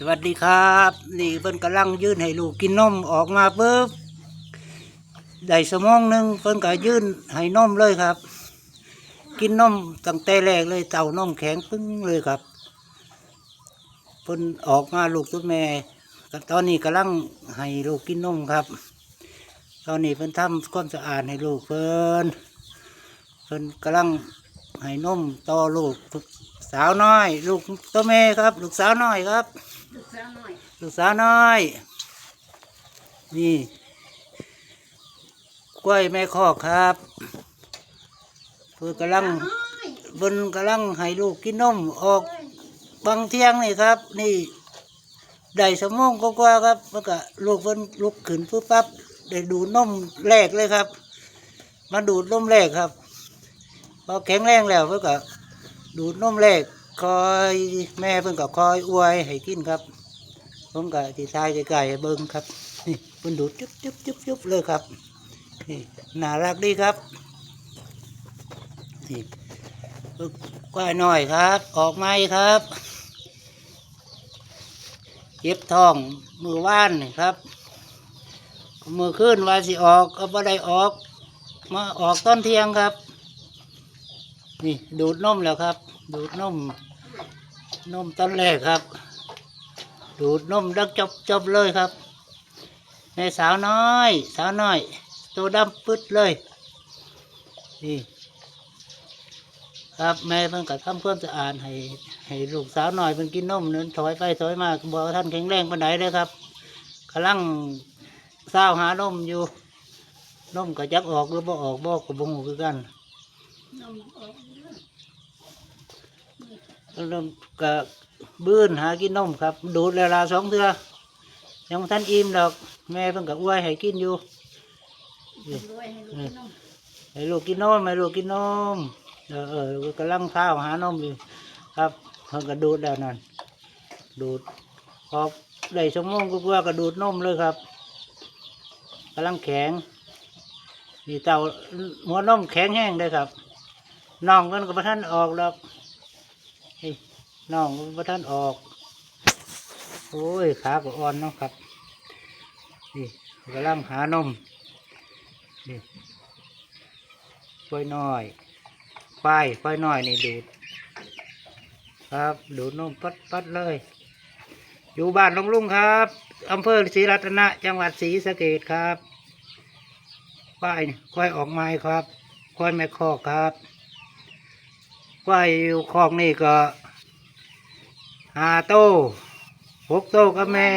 สวัสดีครับ นี่เพิ่นกำลังยื่นให้ลูกกินนมออกมาปุ๊บได้สมองหนึ่งเพิ่นก็ยื่นให้นมเลยครับ กินนมตั้งแต่แรกเลยเต่านมแข็งปึ้งเลยครับเพิ่นออกมาลูกตัวแม่ตอนนี้กำลังให้ลูกกินนมครับ ตอนนี้เพิ่นทำความสะอาดให้ลูกเพิ่นเพิ่นกำลังให้นมต่อลูกสาวน้อย ลูกตัวแม่ครับ ลูกสาวน้อยครับ ลูกสาวน้อยลูกสาวน้อย นี่ กล้วยแม่คอกครับเพื่อกำลังน้อยเพิ่นกำลังให้ลูกกินนมออกบางเที่ยงนี่ครับ นี่ได้สมองก็กว่าๆครับแล้วก็ลูกเพิ่นลุกขึ้นปุ๊บปั๊บได้ดูดนมแรกเลยครับ มาดูดนมแรกครับพอแข็งแรงแล้วเพิ่นก็ดูดนมแรก คอยแม่เพิ่นก็คอยอวยให้กินครับ ผมก็ที่ทายไกลๆให้เบิ้งครับนี่เพิ่นดูดจุ๊บจุ๊บจุ๊บจุ๊บเลยครับนี่น่ารักดีครับนี่ลูกกล้วยน้อยครับ ออกไม้ครับเจ็บทองมือว่านครับ มือขึ้นวาสิออกก็บ่ได้ออก มาออกตอนเทียงครับ นี่ดูดนมแล้วครับ ดูดนม นมตอนแรกครับ ดูดนมดักจบจบเลยครับแม่สาวน้อย สาวน้อย ตัวดำปึ๊ดเลยนี่ครับแม่เพิ่งกระทำความสะอาดให้ให้ลูกสาวน้อยเพิ่งกินนมนั้นถอยไปถอยมาบอกท่านแข็งแรงปานใดเลยครับกำลังเศร้าหานมอยู่นมก็จักออกหรือบ่ออกบอกกับบงคือกันนมออกเด้อน ก็บื้นหากินนมครับ ดูดเวลาสองเทือยังบ่ท่านอิ่มดอก แม่เพิ่งกับอ้วยให้กินอยู่รวยให้ลูกกินนมให้ลูกกินนมให้ลูกกินนมเออเออกำลังเท้าหานมอยู่ครับเพิ่งก็ดูดแล้วนั่นดูดพอได้ชั่วโมงก็ว่าก็ดูดนมเลยครับกำลังแข็งนี่เต่าหัวนมแข็งแห้งเลยครับน่องกันกับท่านออกดอก นี่น่องกับท่านออก โอ้ย ขาก็อ่อนเนาะครับ นี่กำลังหานม นี่ควายน้อยควายควายน้อยนี่ดูด ครับ ดูดนมปัดปัดเลย อยู่บ้านลงลุงครับอำเภอศรีรัตนะ จังหวัดศรีสะเกดครับควายควายออกไม้ครับควายแม่คอกครับ ควายอยู่คอกนี่ก็หาโตหกโตกับแม่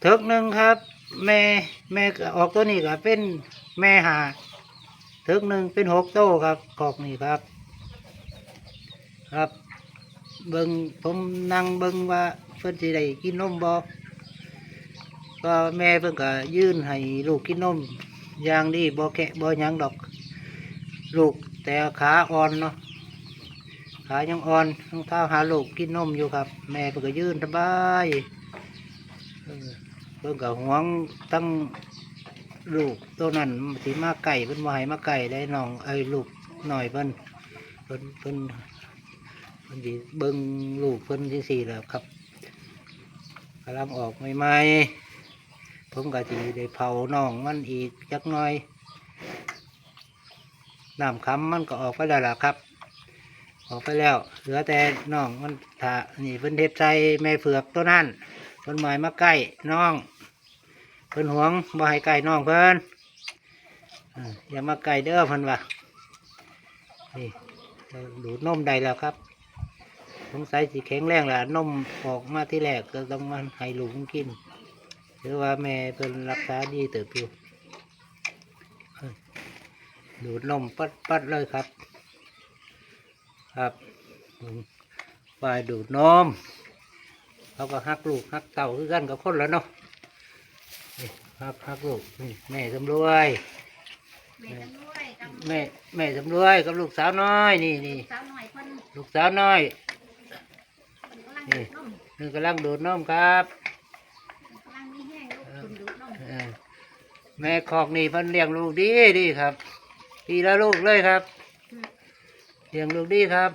เถิกหนึ่งครับ แม่แม่ออกตัวนี้ก็เป็นแม่หาเถิกหนึ่งเป็นหกโตครับกอกนี่ครับ ครับเบิงผมนั่งเบิงว่าเพิ่นสิได้กินนมบ่ก็แม่เพิ่นก็ยื่นให้ลูกกินนมอย่างดีบ่แกะบ่ยังดอก ลูก แต่ขาอ่อนเนาะขายังอ่อนต้องเท้าหาลูกกินนมอยู่ครับ แม่เพิ่นก็ยื่นสบายเพิ่นก็หวงตั้งลูกตัวนั้นสีมาไก่เพิ่นมาให้มาไก่ได้น้องไอ้ลูกหน่อยเพิ่นเพิ่นเพิ่นเพิ่นสิเบิ่งลูกเพิ่นที่สี่แล้วครับกำลังออกใหม่ๆผมก็สิได้เผาน้องมันอีกจักหน่อย น้ำค้ำมันก็ออกไปแล้วล่ะครับ ออกไปแล้วเหลือแต่น้องมันถานี่เพิ่นเทศใจแม่เผือกตัวนั้นเพิ่นหมายมาใกล้น้องเพิ่นหวงบ่ให้ใกล้น้องเพิ่นอย่ามาใกล้เด้อเพิ่นว่านี่ดูดนมได้แล้วครับสงสัยสิแข็งแรงแหละนมออกมาที่แรกก็ต้องมาให้ลูกมันกิน หรือว่าแม่เพิ่นรักษาดีเติบอยู่เอ้ย ดูดนมปัดปัดเลยครับ ครับฝ่ายดูดนมเขาก็ฮักลูกฮักเต่าคือกันกับคนแล้วเนาะนี่ฮักฮักลูกนี่แม่สำรวย แม่กันด้วยกับแม่แม่สำรวยกับลูกสาวน้อยนี่นี่สาวน้อยเพิ่นลูกสาวน้อยเพิ่นกำลังดูดนมนี่กำลังดูดนมครับเพิ่นกำลังมีแห้งลูกกินดูดนมเออแม่คอกนี่เพิ่นเลี้ยงลูกดีดีครับ ปีละลูกเลยครับเลี้ยงลูกดีครับ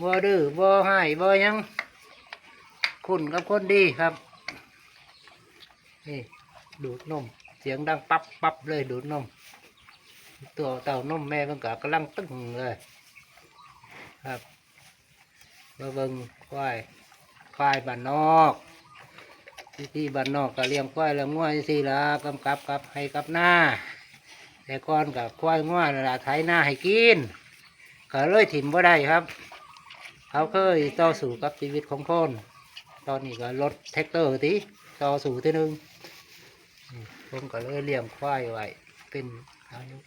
บ่ดื้อบ่ให้บ่ยังคุณกับคนดีครับนี่ดูดนม เสียงดังปั๊บปั๊บเลยดูดนม ตัวเต่านมแม่มันก็กำลังตึงเลย ครับมาเบิงควายควายบ้านนอกที่บ้านนอกก็เลี้ยงควายเลี้ยงง่วยสิละกำกับกับให้กับหน้า แต่ก่อนกับควายง่วยนั่นละไถหน้าให้กินก็เลยถิ่มว่าได้ครับ เขาเคยต่อสู้กับชีวิตของคนตอนนี้ก็รถแท็กเตอร์ทีต่อสู้ทีหนึงผมก็เลยเลี้ยงควายไว้เป็นอายุ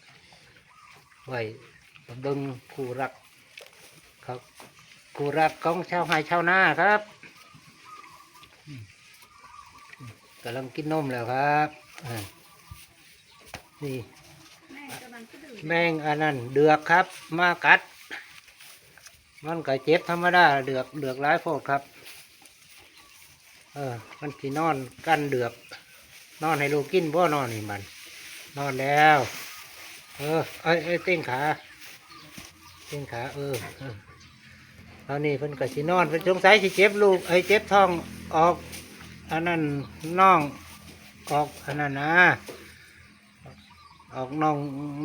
ไว้บำรุงคู่รักครับคู่รักของชาวไร่ชาวนาครับกำลังกินนมแล้วครับนี่ แมงอันนั้นเดือกครับ มากัด มันก็เจ็บธรรมดาเดือกเดือกร้ายโพดครับ เออ มันสินอนกันเดือก นอนให้ลูกกินบ่นอนนี่มัน นอนแล้ว เออเอ้ยเอ้เต้งขาเต้งขาเออเออตอนนี้เพิ่นก็สินอนเพิ่นสงสัยสิเจ็บลูกไอ้เจ็บท้องออกอันนั้นน่องออกอันนั้นนะ ออกน่อง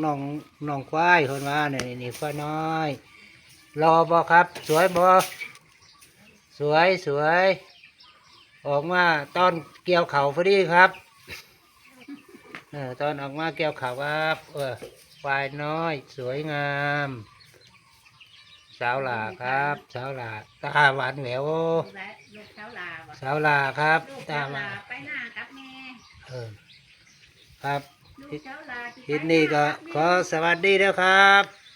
น่องน่องควายคนว่าเนี่ยนี่นี่ควายน้อย รอบอครับ สวยบอสวยสวย ออกมาตอนเกี่ยวเข่าพอดีครับเออตอนออกมาเกี่ยวเข่าครับเออควายน้อย สวยงาม สาวหลาครับ สาวหลาตาหวานแหววลูกและลูกเช้าลาบ่สาวหลาครับ ลูกตาเช้าหวาลานไปหน้ากับแม่ เออครับลูก เช้าลาที่คลิปไปนี้หาก็บแม่ขอสวัสดีแล้วครับ